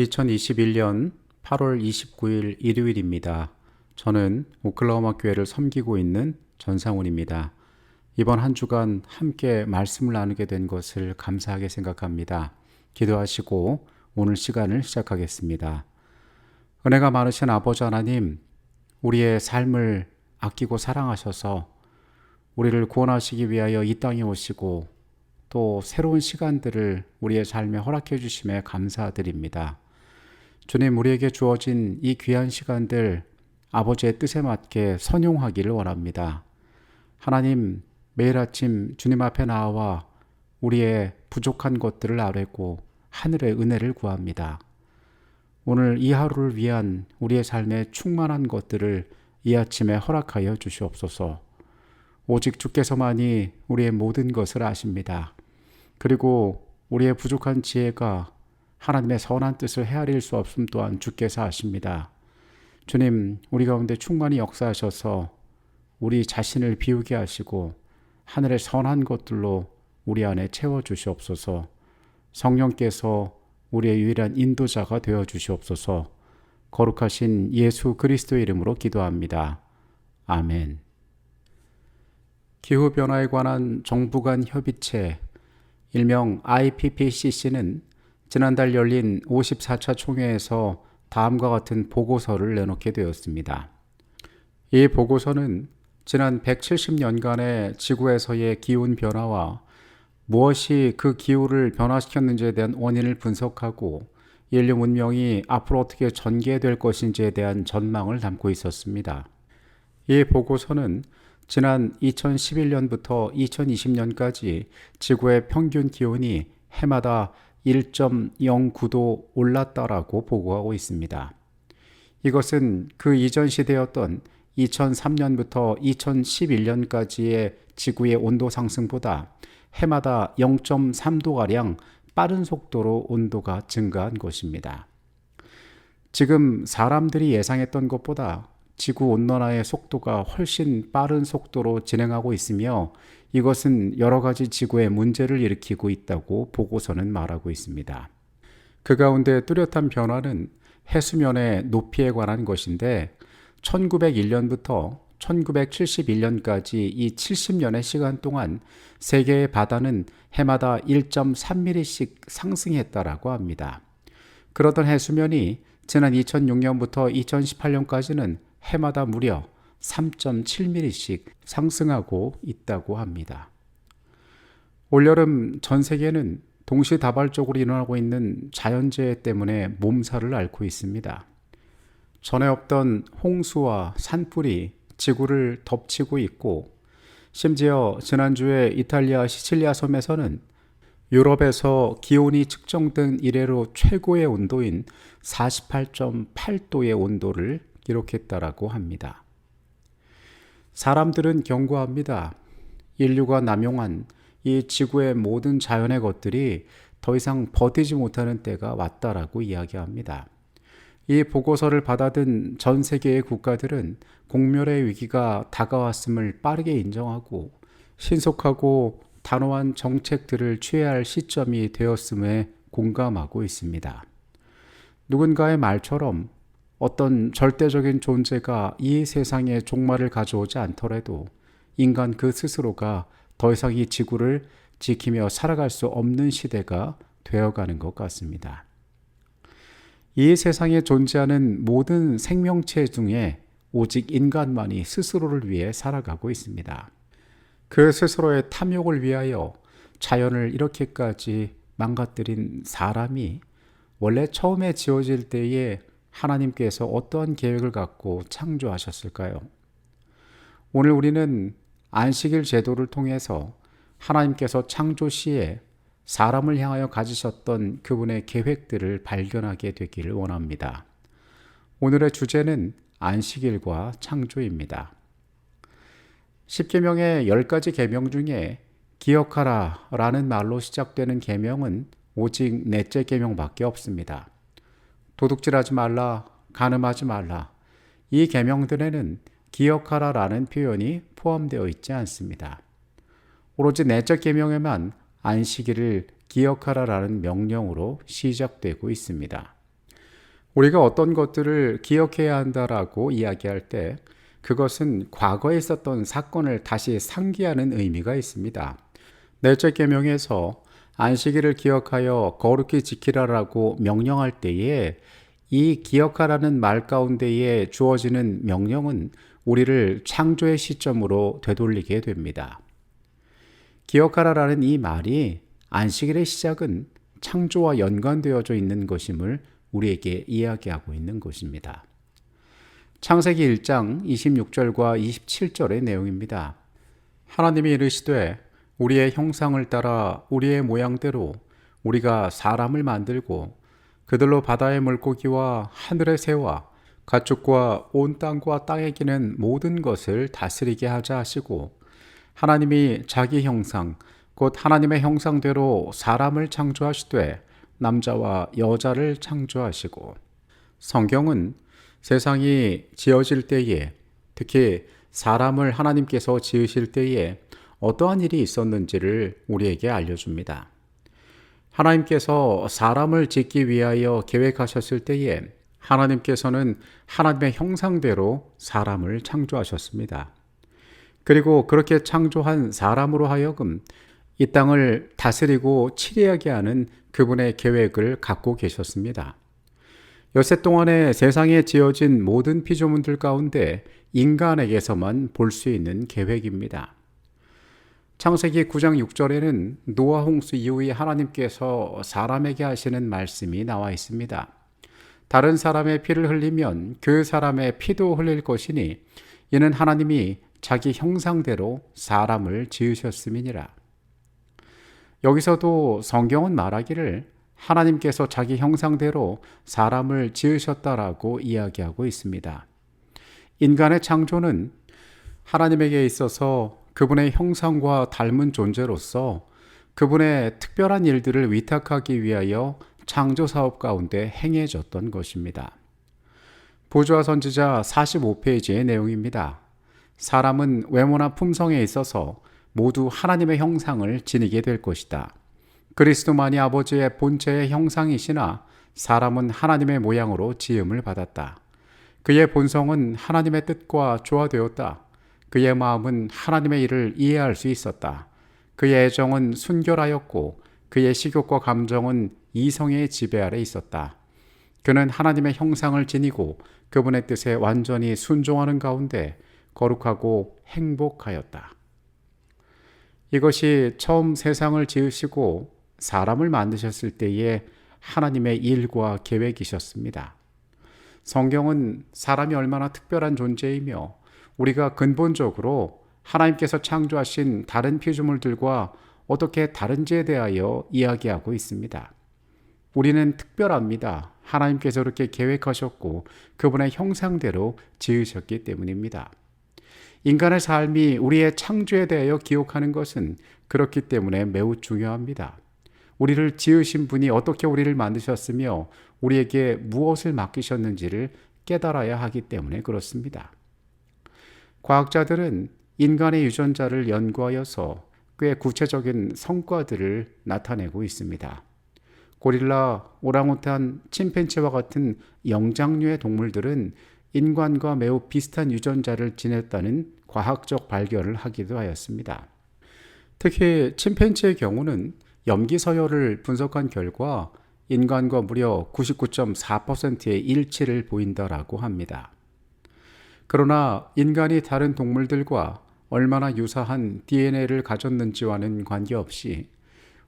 2021년 8월 29일 일요일입니다. 저는 오클라호마 교회를 섬기고 있는 전상훈입니다. 이번 한 주간 함께 말씀을 나누게 된 것을 감사하게 생각합니다. 기도하시고 오늘 시간을 시작하겠습니다. 은혜가 많으신 아버지 하나님, 우리의 삶을 아끼고 사랑하셔서 우리를 구원하시기 위하여 이 땅에 오시고 또 새로운 시간들을 우리의 삶에 허락해 주심에 감사드립니다. 주님, 우리에게 주어진 이 귀한 시간들 아버지의 뜻에 맞게 선용하기를 원합니다. 하나님, 매일 아침 주님 앞에 나와 우리의 부족한 것들을 아뢰고 하늘의 은혜를 구합니다. 오늘 이 하루를 위한 우리의 삶에 충만한 것들을 이 아침에 허락하여 주시옵소서. 오직 주께서만이 우리의 모든 것을 아십니다. 그리고 우리의 부족한 지혜가 하나님의 선한 뜻을 헤아릴 수 없음 또한 주께서 아십니다. 주님, 우리 가운데 충만히 역사하셔서 우리 자신을 비우게 하시고 하늘의 선한 것들로 우리 안에 채워 주시옵소서. 성령께서 우리의 유일한 인도자가 되어 주시옵소서. 거룩하신 예수 그리스도의 이름으로 기도합니다. 아멘. 기후 변화에 관한 정부 간 협의체 일명 IPPCC는 지난달 열린 54차 총회에서 다음과 같은 보고서를 내놓게 되었습니다. 이 보고서는 지난 170년간의 지구에서의 기온 변화와 무엇이 그 기후를 변화시켰는지에 대한 원인을 분석하고 인류 문명이 앞으로 어떻게 전개될 것인지에 대한 전망을 담고 있었습니다. 이 보고서는 지난 2011년부터 2020년까지 지구의 평균 기온이 해마다 1.09도 올랐다라고 보고하고 있습니다. 이것은 그 이전 시대였던 2003년부터 2011년까지의 지구의 온도 상승보다 해마다 0.3도가량 빠른 속도로 온도가 증가한 것입니다. 지금 사람들이 예상했던 것보다 지구 온난화의 속도가 훨씬 빠른 속도로 진행하고 있으며 이것은 여러 가지 지구의 문제를 일으키고 있다고 보고서는 말하고 있습니다. 그 가운데 뚜렷한 변화는 해수면의 높이에 관한 것인데 1901년부터 1971년까지 이 70년의 시간 동안 세계의 바다는 해마다 1.3mm씩 상승했다라고 합니다. 그러던 해수면이 지난 2006년부터 2018년까지는 해마다 무려 3.7mm씩 상승하고 있다고 합니다. 올여름 전 세계는 동시다발적으로 일어나고 있는 자연재해 때문에 몸살을 앓고 있습니다. 전에 없던 홍수와 산불이 지구를 덮치고 있고 심지어 지난주에 이탈리아 시칠리아 섬에서는 유럽에서 기온이 측정된 이래로 최고의 온도인 48.8도의 온도를 기록했다라고 합니다. 사람들은 경고합니다. 인류가 남용한 이 지구의 모든 자연의 것들이 더 이상 버티지 못하는 때가 왔다라고 이야기합니다. 이 보고서를 받아든 전 세계의 국가들은 공멸의 위기가 다가왔음을 빠르게 인정하고 신속하고 단호한 정책들을 취해야 할 시점이 되었음에 공감하고 있습니다. 누군가의 말처럼 어떤 절대적인 존재가 이 세상에 종말을 가져오지 않더라도 인간 그 스스로가 더 이상 이 지구를 지키며 살아갈 수 없는 시대가 되어가는 것 같습니다. 이 세상에 존재하는 모든 생명체 중에 오직 인간만이 스스로를 위해 살아가고 있습니다. 그 스스로의 탐욕을 위하여 자연을 이렇게까지 망가뜨린 사람이 원래 처음에 지어질 때에 하나님께서 어떠한 계획을 갖고 창조하셨을까요? 오늘 우리는 안식일 제도를 통해서 하나님께서 창조 시에 사람을 향하여 가지셨던 그분의 계획들을 발견하게 되기를 원합니다. 오늘의 주제는 안식일과 창조입니다. 10계명의 10가지 계명 중에 기억하라 라는 말로 시작되는 계명은 오직 넷째 계명밖에 없습니다. 도둑질하지 말라, 간음하지 말라. 이 계명들에는 기억하라라는 표현이 포함되어 있지 않습니다. 오로지 내적 계명에만 안식일을 기억하라라는 명령으로 시작되고 있습니다. 우리가 어떤 것들을 기억해야 한다라고 이야기할 때 그것은 과거에 있었던 사건을 다시 상기하는 의미가 있습니다. 넷째 계명에서 안식일을 기억하여 거룩히 지키라라고 명령할 때에 이 기억하라는 말 가운데에 주어지는 명령은 우리를 창조의 시점으로 되돌리게 됩니다. 기억하라라는 이 말이 안식일의 시작은 창조와 연관되어져 있는 것임을 우리에게 이야기하고 있는 것입니다. 창세기 1장 26절과 27절의 내용입니다. 하나님이 이르시되 우리의 형상을 따라 우리의 모양대로 우리가 사람을 만들고 그들로 바다의 물고기와 하늘의 새와 가축과 온 땅과 땅에 기는 모든 것을 다스리게 하자 하시고 하나님이 자기 형상 곧 하나님의 형상대로 사람을 창조하시되 남자와 여자를 창조하시고 성경은 세상이 지어질 때에 특히 사람을 하나님께서 지으실 때에 어떠한 일이 있었는지를 우리에게 알려줍니다. 하나님께서 사람을 짓기 위하여 계획하셨을 때에 하나님께서는 하나님의 형상대로 사람을 창조하셨습니다. 그리고 그렇게 창조한 사람으로 하여금 이 땅을 다스리고 치리하게 하는 그분의 계획을 갖고 계셨습니다. 여세 동안에 세상에 지어진 모든 피조물들 가운데 인간에게서만 볼 수 있는 계획입니다. 창세기 9장 6절에는 노아 홍수 이후에 하나님께서 사람에게 하시는 말씀이 나와 있습니다. 다른 사람의 피를 흘리면 그 사람의 피도 흘릴 것이니 이는 하나님이 자기 형상대로 사람을 지으셨음이니라. 여기서도 성경은 말하기를 하나님께서 자기 형상대로 사람을 지으셨다라고 이야기하고 있습니다. 인간의 창조는 하나님에게 있어서 그분의 형상과 닮은 존재로서 그분의 특별한 일들을 위탁하기 위하여 창조 사업 가운데 행해졌던 것입니다. 보조와 선지자 45페이지의 내용입니다. 사람은 외모나 품성에 있어서 모두 하나님의 형상을 지니게 될 것이다. 그리스도만이 아버지의 본체의 형상이시나 사람은 하나님의 모양으로 지음을 받았다. 그의 본성은 하나님의 뜻과 조화되었다. 그의 마음은 하나님의 일을 이해할 수 있었다. 그의 애정은 순결하였고 그의 식욕과 감정은 이성의 지배 아래 있었다. 그는 하나님의 형상을 지니고 그분의 뜻에 완전히 순종하는 가운데 거룩하고 행복하였다. 이것이 처음 세상을 지으시고 사람을 만드셨을 때의 하나님의 일과 계획이셨습니다. 성경은 사람이 얼마나 특별한 존재이며 우리가 근본적으로 하나님께서 창조하신 다른 피조물들과 어떻게 다른지에 대하여 이야기하고 있습니다. 우리는 특별합니다. 하나님께서 그렇게 계획하셨고 그분의 형상대로 지으셨기 때문입니다. 인간의 삶이 우리의 창조에 대하여 기억하는 것은 그렇기 때문에 매우 중요합니다. 우리를 지으신 분이 어떻게 우리를 만드셨으며 우리에게 무엇을 맡기셨는지를 깨달아야 하기 때문에 그렇습니다. 과학자들은 인간의 유전자를 연구하여서 꽤 구체적인 성과들을 나타내고 있습니다. 고릴라, 오랑우탄, 침팬치와 같은 영장류의 동물들은 인간과 매우 비슷한 유전자를 지녔다는 과학적 발견을 하기도 하였습니다. 특히 침팬치의 경우는 염기 서열을 분석한 결과 인간과 무려 99.4%의 일치를 보인다라고 합니다. 그러나 인간이 다른 동물들과 얼마나 유사한 DNA를 가졌는지와는 관계없이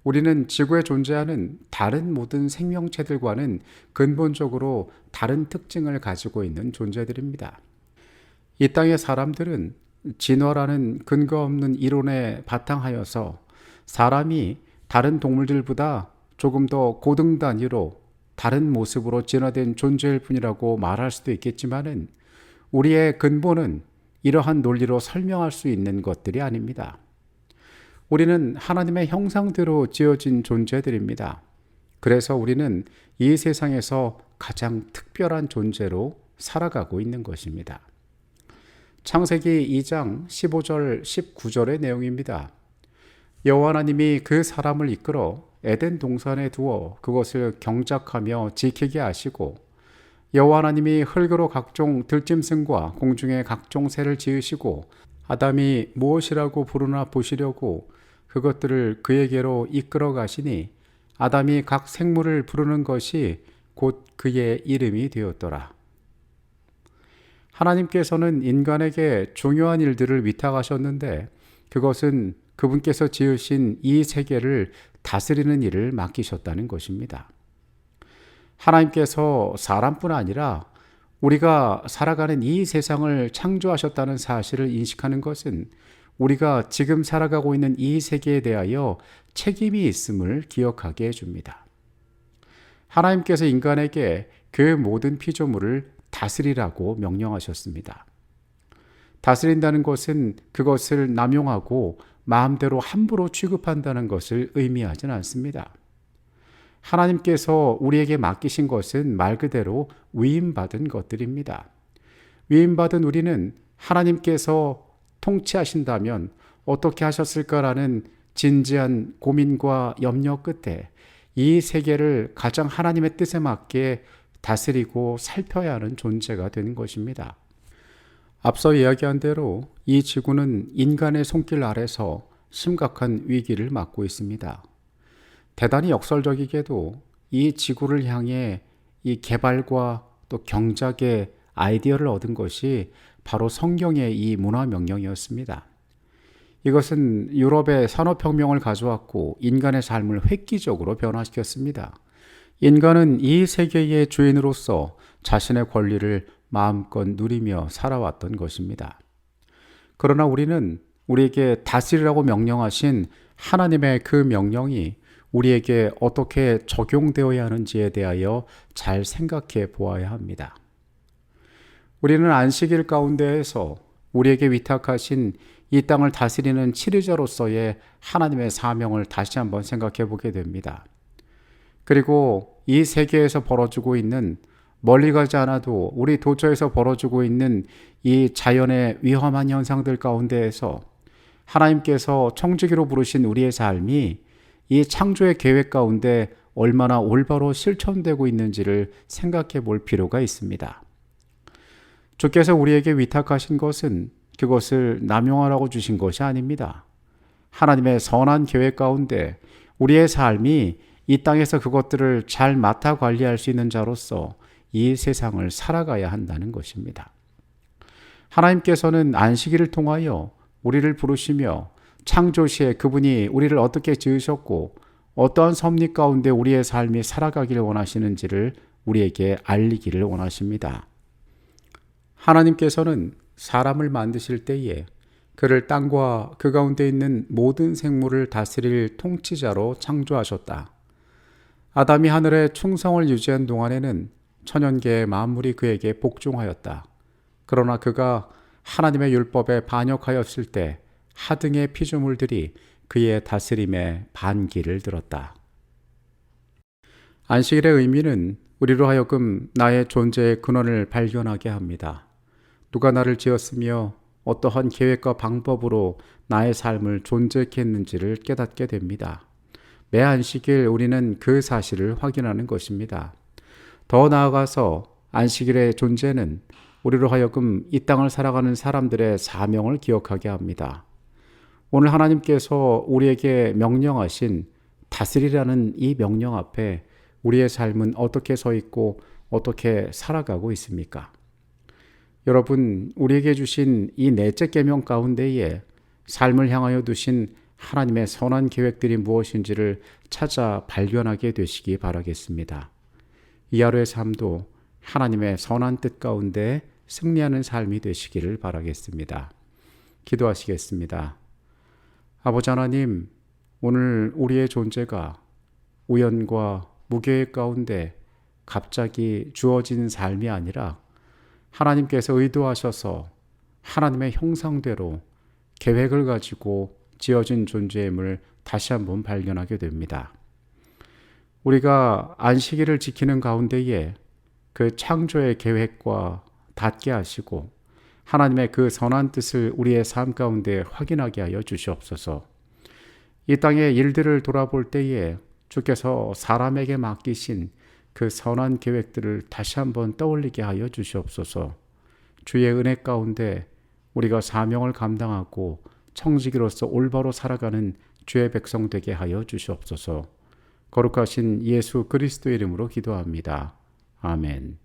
우리는 지구에 존재하는 다른 모든 생명체들과는 근본적으로 다른 특징을 가지고 있는 존재들입니다. 이 땅의 사람들은 진화라는 근거 없는 이론에 바탕하여서 사람이 다른 동물들보다 조금 더 고등 단위로 다른 모습으로 진화된 존재일 뿐이라고 말할 수도 있겠지만은 우리의 근본은 이러한 논리로 설명할 수 있는 것들이 아닙니다. 우리는 하나님의 형상대로 지어진 존재들입니다. 그래서 우리는 이 세상에서 가장 특별한 존재로 살아가고 있는 것입니다. 창세기 2장 15절 19절의 내용입니다. 여호와 하나님이 그 사람을 이끌어 에덴 동산에 두어 그것을 경작하며 지키게 하시고 여호와 하나님이 흙으로 각종 들짐승과 공중의 각종 새를 지으시고 아담이 무엇이라고 부르나 보시려고 그것들을 그에게로 이끌어 가시니 아담이 각 생물을 부르는 것이 곧 그의 이름이 되었더라. 하나님께서는 인간에게 중요한 일들을 위탁하셨는데 그것은 그분께서 지으신 이 세계를 다스리는 일을 맡기셨다는 것입니다. 하나님께서 사람뿐 아니라 우리가 살아가는 이 세상을 창조하셨다는 사실을 인식하는 것은 우리가 지금 살아가고 있는 이 세계에 대하여 책임이 있음을 기억하게 해줍니다. 하나님께서 인간에게 그 모든 피조물을 다스리라고 명령하셨습니다. 다스린다는 것은 그것을 남용하고 마음대로 함부로 취급한다는 것을 의미하지는 않습니다. 하나님께서 우리에게 맡기신 것은 말 그대로 위임받은 것들입니다. 위임받은 우리는 하나님께서 통치하신다면 어떻게 하셨을까라는 진지한 고민과 염려 끝에 이 세계를 가장 하나님의 뜻에 맞게 다스리고 살펴야 하는 존재가 되는 것입니다. 앞서 이야기한 대로 이 지구는 인간의 손길 아래서 심각한 위기를 맞고 있습니다. 대단히 역설적이게도 이 지구를 향해 이 개발과 또 경작의 아이디어를 얻은 것이 바로 성경의 이 문화 명령이었습니다. 이것은 유럽의 산업혁명을 가져왔고 인간의 삶을 획기적으로 변화시켰습니다. 인간은 이 세계의 주인으로서 자신의 권리를 마음껏 누리며 살아왔던 것입니다. 그러나 우리는 우리에게 다스리라고 명령하신 하나님의 그 명령이 우리에게 어떻게 적용되어야 하는지에 대하여 잘 생각해 보아야 합니다. 우리는 안식일 가운데에서 우리에게 위탁하신 이 땅을 다스리는 치료자로서의 하나님의 사명을 다시 한번 생각해 보게 됩니다. 그리고 이 세계에서 벌어지고 있는 멀리 가지 않아도 우리 도처에서 벌어지고 있는 이 자연의 위험한 현상들 가운데에서 하나님께서 청지기로 부르신 우리의 삶이 이 창조의 계획 가운데 얼마나 올바로 실천되고 있는지를 생각해 볼 필요가 있습니다. 주께서 우리에게 위탁하신 것은 그것을 남용하라고 주신 것이 아닙니다. 하나님의 선한 계획 가운데 우리의 삶이 이 땅에서 그것들을 잘 맡아 관리할 수 있는 자로서 이 세상을 살아가야 한다는 것입니다. 하나님께서는 안식일을 통하여 우리를 부르시며 창조시에 그분이 우리를 어떻게 지으셨고 어떠한 섭리 가운데 우리의 삶이 살아가기를 원하시는지를 우리에게 알리기를 원하십니다. 하나님께서는 사람을 만드실 때에 그를 땅과 그 가운데 있는 모든 생물을 다스릴 통치자로 창조하셨다. 아담이 하늘에 충성을 유지한 동안에는 천연계의 만물이 그에게 복종하였다. 그러나 그가 하나님의 율법에 반역하였을 때 하등의 피조물들이 그의 다스림에 반기를 들었다. 안식일의 의미는 우리로 하여금 나의 존재의 근원을 발견하게 합니다. 누가 나를 지었으며 어떠한 계획과 방법으로 나의 삶을 존재케 했는지를 깨닫게 됩니다. 매 안식일 우리는 그 사실을 확인하는 것입니다. 더 나아가서 안식일의 존재는 우리로 하여금 이 땅을 살아가는 사람들의 사명을 기억하게 합니다. 오늘 하나님께서 우리에게 명령하신 다스리라는 이 명령 앞에 우리의 삶은 어떻게 서 있고 어떻게 살아가고 있습니까? 여러분, 우리에게 주신 이 넷째 계명 가운데에 삶을 향하여 두신 하나님의 선한 계획들이 무엇인지를 찾아 발견하게 되시기 바라겠습니다. 이 하루의 삶도 하나님의 선한 뜻 가운데 승리하는 삶이 되시기를 바라겠습니다. 기도하시겠습니다. 아버지 하나님, 오늘 우리의 존재가 우연과 무계획 가운데 갑자기 주어진 삶이 아니라 하나님께서 의도하셔서 하나님의 형상대로 계획을 가지고 지어진 존재임을 다시 한번 발견하게 됩니다. 우리가 안식일을 지키는 가운데에 그 창조의 계획과 닿게 하시고 하나님의 그 선한 뜻을 우리의 삶 가운데 확인하게 하여 주시옵소서. 이 땅의 일들을 돌아볼 때에 주께서 사람에게 맡기신 그 선한 계획들을 다시 한번 떠올리게 하여 주시옵소서. 주의 은혜 가운데 우리가 사명을 감당하고 청지기로서 올바로 살아가는 주의 백성 되게 하여 주시옵소서. 거룩하신 예수 그리스도 이름으로 기도합니다. 아멘.